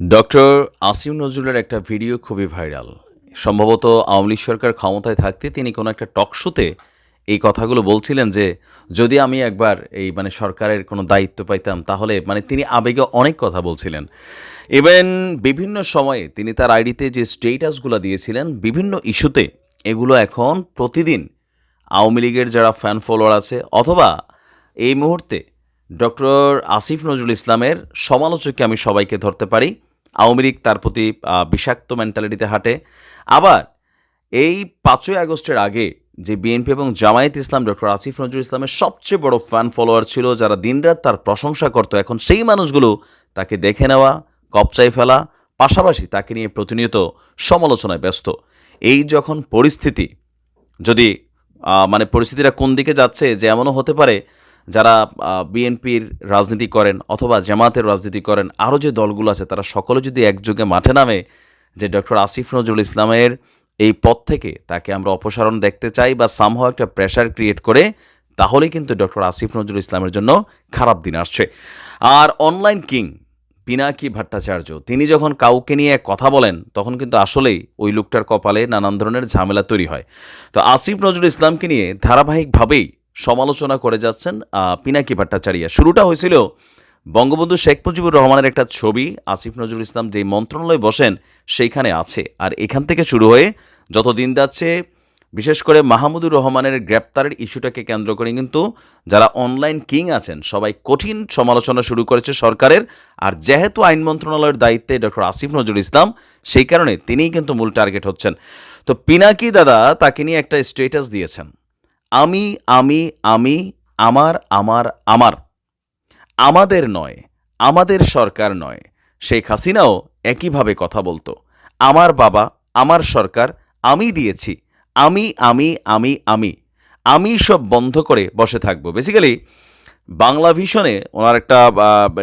Doctor Asim নজরুলের একটা video খুবই ভাইরাল। সম্ভবত আওয়ামী সরকার ক্ষমতায় থাকতে তিনি কোনো একটা টক শোতে এই কথাগুলো বলছিলেন যে, যদি আমি একবার এই মানে সরকারের কোনো দায়িত্ব পাইতাম, তাহলে মানে তিনি আবেগে অনেক কথা বলছিলেন। ইভেন বিভিন্ন সময়ে তিনি তার আইডিতে যে স্টেটাসগুলো দিয়েছিলেন, বিভিন্ন ইস্যুতে, এগুলো এখন প্রতিদিন আওয়ামী লীগের যারা ফ্যান ফলোয়ার আছে অথবা এই মুহূর্তে ডক্টর আসিফ নজরুল ইসলামের সমালোচককে আমি সবাইকে ধরতে পারি। আওয়ামী লীগ তার প্রতি বিষাক্ত মেন্টালিটিতে হাঁটে। আবার এই পাঁচই আগস্টের আগে যে বিএনপি এবং জামায়াত ইসলাম ডক্টর আসিফ নজরুল ইসলামের সবচেয়ে বড় ফ্যান ফলোয়ার ছিল, যারা দিনরাত তার প্রশংসা করতো, এখন সেই মানুষগুলো তাকে দেখে নেওয়া কপচাই ফেলা, পাশাপাশি তাকে নিয়ে প্রতিনিয়ত সমালোচনায় ব্যস্ত। এই যখন পরিস্থিতি, যদি মানে পরিস্থিতিটা কোন দিকে যাচ্ছে যে এমনও হতে পারে যারা বিএনপির রাজনীতি করেন অথবা জামাতের রাজনীতি করেন, আরও যে দলগুলো আছে, তারা সকলে যদি একযোগে মাঠে নামে, যে ডক্টর আসিফ নজরুল ইসলামের এই পথ থেকে তাকে আমরা অপসারণ দেখতে চাই বা সামহাও একটা প্রেশার ক্রিয়েট করে, তাহলেই কিন্তু ডক্টর আসিফ নজরুল ইসলামের জন্য খারাপ দিন আসছে। আর অনলাইন কিং পিনাকি ভট্টাচার্য, তিনি যখন কাউকে নিয়ে কথা বলেন, তখন কিন্তু আসলেই ওই লোকটার কপালে নানান ধরনের ঝামেলা তৈরি হয়। তো আসিফ নজরুল ইসলামকে নিয়ে ধারাবাহিকভাবেই সমালোচনা করে যাচ্ছেন পিনাকি ভট্টাচার্য। শুরুটা হয়েছিল বঙ্গবন্ধু শেখ মুজিবুর রহমানের একটা ছবি, আসিফ নজরুল ইসলাম যেই মন্ত্রণালয়ে বসেন সেইখানে আছে। আর এখান থেকে শুরু হয়ে যত দিন যাচ্ছে, বিশেষ করে মাহমুদুর রহমানের গ্রেপ্তারের ইস্যুটাকে কেন্দ্র করে কিন্তু যারা অনলাইন কিং আছেন, সবাই কঠিন সমালোচনা শুরু করেছে সরকারের। আর যেহেতু আইন মন্ত্রণালয়ের দায়িত্বে ডক্টর আসিফ নজরুল ইসলাম, সেই কারণে তিনিই কিন্তু মূল টার্গেট হচ্ছেন। তো পিনাকি দাদা তাকে নিয়ে একটা স্টেটাস দিয়েছেন। আমি আমি আমি, আমার আমার আমার। আমাদের নয়, আমাদের সরকার নয়। শেখ হাসিনাও একইভাবে কথা বলতো। আমার বাবা, আমার সরকার, আমি দিয়েছি। আমি আমি আমি আমি। আমি সব বন্ধ করে বসে থাকব। বেসিক্যালি বাংলা ভিশনে ওনার একটা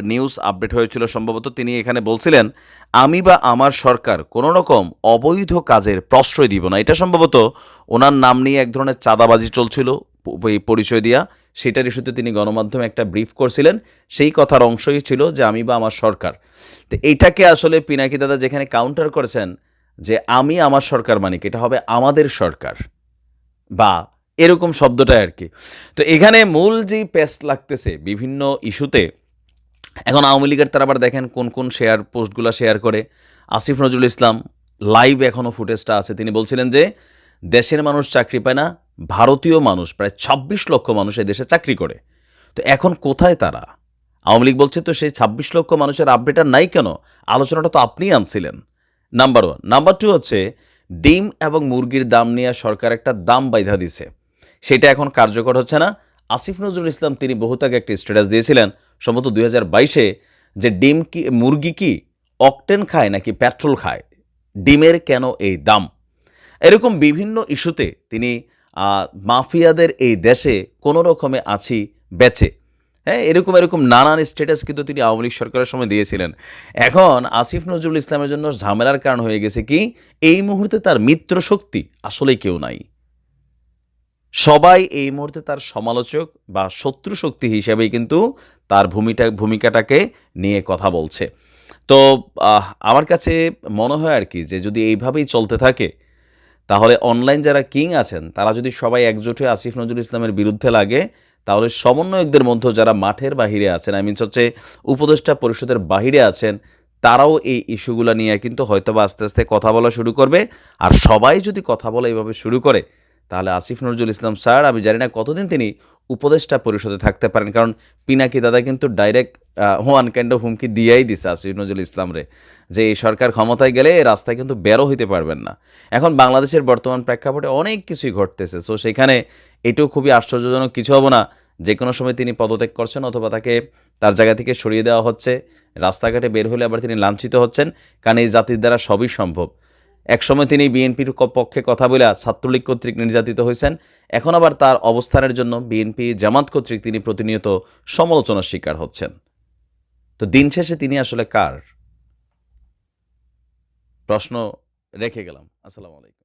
নিউজ আপডেট হয়েছিল সম্ভবত। তিনি এখানে বলছিলেন, আমি বা আমার সরকার কোনো রকম অবৈধ কাজের প্রশ্রয় দিব না। এটা সম্ভবত ওনার নাম নিয়ে এক ধরনের চাঁদাবাজি চলছিল পরিচয় দিয়া। সেটার ইস্যুতে তিনি গণমাধ্যমে একটা ব্রিফ করছিলেন। সেই কথার অংশই ছিল যে, আমি বা আমার সরকার। তো এইটাকে আসলে পিনাকি দাদা যেখানে কাউন্টার করেছেন যে, আমি আমার সরকার মানে এটা হবে আমাদের সরকার। বা এরকম শব্দটাই আর কি। তো এখানে মূল যেই পেস্ট লাগতেছে বিভিন্ন ইস্যুতে, এখন আওয়ামী লীগের তারা আবার দেখেন কোন কোন শেয়ার পোস্টগুলো শেয়ার করে। আসিফ নজরুল ইসলাম লাইভ এখনও ফুটেজটা আছে। তিনি বলছিলেন যে, দেশের মানুষ চাকরি পায় না, ভারতীয় মানুষ, প্রায় ছাব্বিশ লক্ষ মানুষ এই দেশে চাকরি করে। তো এখন কোথায় তারা? আওয়ামী লীগ বলছে তো সেই ছাব্বিশ লক্ষ মানুষের আপডেট আর নাই কেন? আলোচনাটা তো আপনিই আনছিলেন। নাম্বার ওয়ান নাম্বার টু হচ্ছে, ডিম এবং মুরগির দাম নিয়ে সরকার একটা দাম বাইধা দিছে। সেটা এখন কার্যকর হচ্ছে না। আসিফ নজরুল ইসলাম তিনি বহুত আগে একটি স্ট্যাটাস দিয়েছিলেন। সম্ভবত দুই হাজার বাইশে যে ডিম কি, মুরগি কি অকটেন খায় নাকি পেট্রোল খায়, ডিমের কেন এই দাম? এরকম বিভিন্ন ইস্যুতে তিনি মাফিয়াদের এই দেশে কোনো রকমে আছি বেচে। হ্যাঁ এরকম এরকম নানান স্ট্যাটাস কিন্তু তিনি আওয়ামী লীগ সরকারের সময় দিয়েছিলেন। এখন আসিফ নজরুল ইসলামের জন্য ঝামেলার কারণ হয়ে গেছে কি, এই মুহূর্তে তার মিত্র শক্তি আসলেই কেউ নাই। সবাই এই মুহূর্তে তার সমালোচক বা শত্রু শক্তি হিসেবেই কিন্তু তার ভূমিটা, ভূমিকাটাকে নিয়ে কথা বলছে। তো আমার কাছে মনে হয় আর কি যে যদি এইভাবেই চলতে থাকে, তাহলে অনলাইন যারা কিং আছেন, তারা যদি সবাই একজোট হয়ে আসিফ নজরুল ইসলামের বিরুদ্ধে লাগে, তাহলে সমন্বয়কদের মধ্যে যারা মাঠের বাহিরে আছেন আই মিনস হচ্ছে উপদেষ্টা পরিষদের বাহিরে আছেন, তারাও এই ইস্যুগুলো নিয়ে কিন্তু হয়তোবা আস্তে আস্তে কথা বলা শুরু করবে। আর সবাই যদি কথা বলা এইভাবে শুরু করে তাহলে আসিফ নজরুল ইসলাম স্যার, আমি জানি না কতদিন তিনি উপদেষ্টা পরিষদে থাকতে পারেন, কারণ পিনাকি দাদা কিন্তু ডাইরেক্ট ওয়ান কাইন্ড অফ হুমকি দিয়েই দিছে আসিফ নজরুল ইসলাম রে, যে এই সরকার ক্ষমতায় গেলে রাস্তায় কিন্তু বেরো হইতে পারবেন না। এখন বাংলাদেশের বর্তমান প্রেক্ষাপটে অনেক কিছুই ঘটতেছে সো সেখানে এটাও খুবই আশ্চর্যজনক কিছু হব না যে কোনো সময় তিনি পদত্যাগ করছেন অথবা তাকে তার জায়গা থেকে সরিয়ে দেওয়া হচ্ছে, রাস্তাঘাটে বের হলে আবার তিনি লাঞ্ছিত হচ্ছেন, কারণ এই জাতির দ্বারা সবই সম্ভব। একসময় তিনি বিএনপির পক্ষে কথা বলে ছাত্রলীগ কর্তৃক নির্যাতিত হয়েছেন। এখন আবার তার অবস্থানের জন্য বিএনপি, জামাত কর্তৃক তিনি প্রতিনিয়ত সমালোচনার শিকার হচ্ছেন। তো দিন শেষে তিনি আসলে কার? প্রশ্ন রেখে গেলাম। আসসালামু আলাইকুম।